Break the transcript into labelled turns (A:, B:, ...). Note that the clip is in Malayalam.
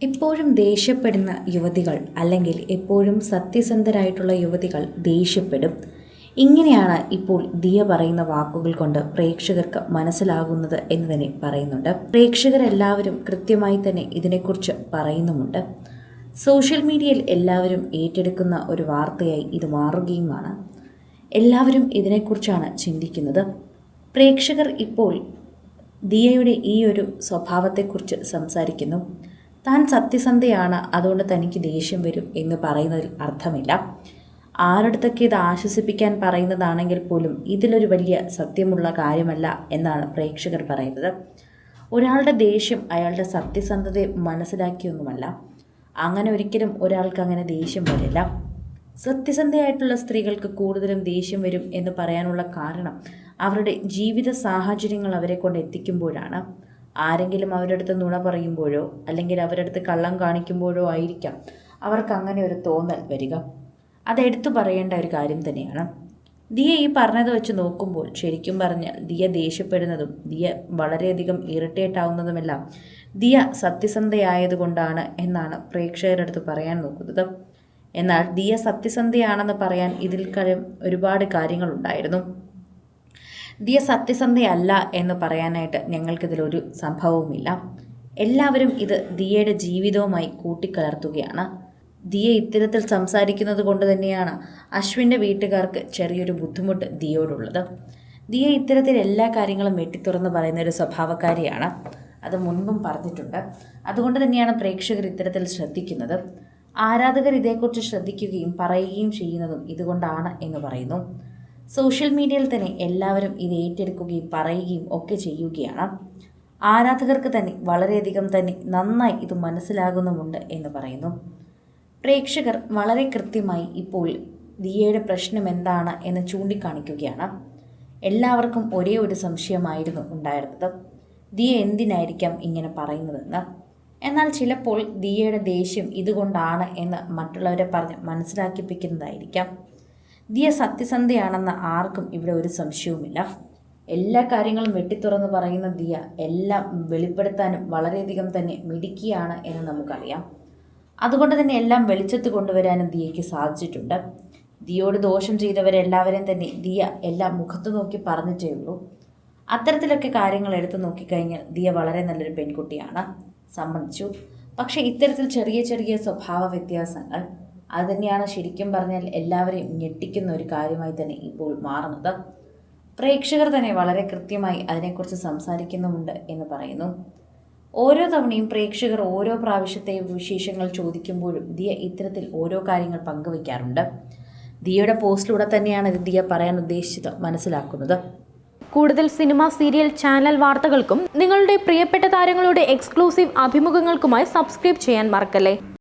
A: എപ്പോഴും ദേഷ്യപ്പെടുന്ന യുവതികൾ അല്ലെങ്കിൽ എപ്പോഴും സത്യസന്ധരായിട്ടുള്ള യുവതികൾ ദേഷ്യപ്പെടും. ഇങ്ങനെയാണ് ഇപ്പോൾ ദിയ പറയുന്ന വാക്കുകൾ കൊണ്ട് പ്രേക്ഷകർക്ക് മനസ്സിലാകുന്നത് എന്ന് തന്നെ പറയുന്നുണ്ട്. പ്രേക്ഷകരെല്ലാവരും കൃത്യമായി തന്നെ ഇതിനെക്കുറിച്ച് പറയുന്നുമുണ്ട്. സോഷ്യൽ മീഡിയയിൽ എല്ലാവരും ഏറ്റെടുക്കുന്ന ഒരു വാർത്തയായി ഇത് മാറുകയുമാണ്. എല്ലാവരും ഇതിനെക്കുറിച്ചാണ് ചിന്തിക്കുന്നത്. പ്രേക്ഷകർ ഇപ്പോൾ ദിയയുടെ ഈ ഒരു സ്വഭാവത്തെക്കുറിച്ച് സംസാരിക്കുന്നു. താൻ സത്യസന്ധയാണ് അതുകൊണ്ട് തനിക്ക് ദേഷ്യം വരും എന്ന് പറയുന്നതിൽ അർത്ഥമില്ല. ആരടുത്തൊക്കെ ഇത് ആശ്വസിപ്പിക്കാൻ പറയുന്നതാണെങ്കിൽ പോലും ഇതിലൊരു വലിയ സത്യമുള്ള കാര്യമല്ല എന്നാണ് പ്രേക്ഷകർ പറയുന്നത്. ഒരാളുടെ ദേഷ്യം അയാളുടെ സത്യസന്ധതയെ മനസ്സിലാക്കിയൊന്നുമല്ല. അങ്ങനെ ഒരിക്കലും ഒരാൾക്ക് അങ്ങനെ ദേഷ്യം വരില്ല. സത്യസന്ധയായിട്ടുള്ള സ്ത്രീകൾക്ക് കൂടുതലും ദേഷ്യം വരും എന്ന് പറയാനുള്ള കാരണം അവരുടെ ജീവിത സാഹചര്യങ്ങൾ അവരെ കൊണ്ട് എത്തിക്കുമ്പോഴാണ്. ആരെങ്കിലും അവരുടെ അടുത്ത് നുണ പറയുമ്പോഴോ അല്ലെങ്കിൽ അവരുടെ അടുത്ത് കള്ളം കാണിക്കുമ്പോഴോ ആയിരിക്കാം അവർക്ക് അങ്ങനെ ഒരു തോന്നൽ വരിക. അത് എടുത്തു പറയേണ്ട ഒരു കാര്യം തന്നെയാണ്. ദിയ ഈ പറഞ്ഞത് വെച്ച് നോക്കുമ്പോൾ ശരിക്കും പറഞ്ഞാൽ ദിയ ദേഷ്യപ്പെടുന്നതും ദിയ വളരെയധികം ഇറിറ്റേറ്റ് ആവുന്നതുമെല്ലാം ദിയ സത്യസന്ധയായതുകൊണ്ടാണ് എന്നാണ് പ്രേക്ഷകരുടെ അടുത്ത് പറയാൻ നോക്കുന്നത്. എന്നാൽ ദിയ സത്യസന്ധയാണെന്ന് പറയാൻ ഇതിൽ കഴിയും ഒരുപാട് കാര്യങ്ങളുണ്ടായിരുന്നു. ദിയ സത്യസന്ധയല്ല എന്ന് പറയാനായിട്ട് ഞങ്ങൾക്കിതിലൊരു സംഭവവുമില്ല. എല്ലാവരും ഇത് ദിയയുടെ ജീവിതവുമായി കൂട്ടിക്കലർത്തുകയാണ്. ദിയ ഇത്തരത്തിൽ സംസാരിക്കുന്നത് കൊണ്ട് തന്നെയാണ് അശ്വിന്റെ വീട്ടുകാർക്ക് ചെറിയൊരു ബുദ്ധിമുട്ട് ദിയോടുള്ളത്. ദിയ ഇത്തരത്തിൽ എല്ലാ കാര്യങ്ങളും വെട്ടിത്തുറന്ന് പറയുന്ന ഒരു സ്വഭാവക്കാരിയാണ്. അത് മുൻപും പറഞ്ഞിട്ടുണ്ട്. അതുകൊണ്ട് തന്നെയാണ് പ്രേക്ഷകർ ഇത്തരത്തിൽ ശ്രദ്ധിക്കുന്നത്. ആരാധകർ ഇതേക്കുറിച്ച് ശ്രദ്ധിക്കുകയും പറയുകയും ചെയ്യുന്നതും ഇതുകൊണ്ടാണ് എന്ന് പറയുന്നു. സോഷ്യൽ മീഡിയയിൽ തന്നെ എല്ലാവരും ഇത് ഏറ്റെടുക്കുകയും പറയുകയും ഒക്കെ ചെയ്യുകയാണ്. ആരാധകർക്ക് തന്നെ വളരെയധികം തന്നെ നന്നായി ഇത് മനസ്സിലാകുന്നുമുണ്ട് എന്ന് പറയുന്നു. പ്രേക്ഷകർ വളരെ കൃത്യമായി ഇപ്പോൾ ദിയയുടെ പ്രശ്നം എന്താണ് എന്ന് ചൂണ്ടിക്കാണിക്കുകയാണ്. എല്ലാവർക്കും ഒരേ ഒരു സംശയമായിരുന്നു ഉണ്ടായിരുന്നത്. ദിയ എന്തിനായിരിക്കാം ഇങ്ങനെ പറയുന്നതെന്ന്. എന്നാൽ ചിലപ്പോൾ ദിയയുടെ ദേഷ്യം ഇതുകൊണ്ടാണ് എന്ന് മറ്റുള്ളവരെ പറഞ്ഞ് മനസ്സിലാക്കിപ്പിക്കുന്നതായിരിക്കാം. ദിയ സത്യസന്ധയാണെന്ന് ആർക്കും ഇവിടെ ഒരു സംശയവുമില്ല. എല്ലാ കാര്യങ്ങളും വെട്ടിത്തുറന്ന് പറയുന്ന ദിയ എല്ലാം വെളിപ്പെടുത്താനും വളരെയധികം തന്നെ മിടുക്കിയാണ് എന്ന് നമുക്കറിയാം. അതുകൊണ്ട് തന്നെ എല്ലാം വെളിച്ചത്ത് കൊണ്ടുവരാനും ദിയയ്ക്ക് സാധിച്ചിട്ടുണ്ട്. ദിയോട് ദോഷം ചെയ്തവരെല്ലാവരെയും തന്നെ ദിയ എല്ലാം മുഖത്ത് നോക്കി പറഞ്ഞിട്ടേ ഉള്ളൂ. അത്തരത്തിലൊക്കെ കാര്യങ്ങൾ എടുത്തു നോക്കിക്കഴിഞ്ഞാൽ ദിയ വളരെ നല്ലൊരു പെൺകുട്ടിയാണ്. സമ്മതിച്ചു. പക്ഷേ ഇത്തരത്തിൽ ചെറിയ ചെറിയ സ്വഭാവ വ്യത്യാസങ്ങൾ അത് തന്നെയാണ് ശരിക്കും പറഞ്ഞാൽ എല്ലാവരെയും ഞെട്ടിക്കുന്ന ഒരു കാര്യമായി തന്നെ ഇപ്പോൾ മാറുന്നത്. പ്രേക്ഷകർ തന്നെ വളരെ കൃത്യമായി അതിനെക്കുറിച്ച് സംസാരിക്കുന്നുമുണ്ട് എന്ന് പറയുന്നു. ഓരോ തവണയും പ്രേക്ഷകർ ഓരോ പ്രാവശ്യത്തെയും വിശേഷങ്ങൾ ചോദിക്കുമ്പോഴും ദിയ ഇത്തരത്തിൽ ഓരോ കാര്യങ്ങൾ പങ്കുവയ്ക്കാറുണ്ട്. ദിയയുടെ പോസ്റ്റിലൂടെ തന്നെയാണ് ഇത് ദിയ പറയാൻ ഉദ്ദേശിച്ചത് മനസ്സിലാക്കുന്നത്.
B: കൂടുതൽ സിനിമ സീരിയൽ ചാനൽ വാർത്തകൾക്കും നിങ്ങളുടെ പ്രിയപ്പെട്ട താരങ്ങളുടെ എക്സ്ക്ലൂസീവ് അഭിമുഖങ്ങൾക്കുമായി സബ്സ്ക്രൈബ് ചെയ്യാൻ മറക്കല്ലേ?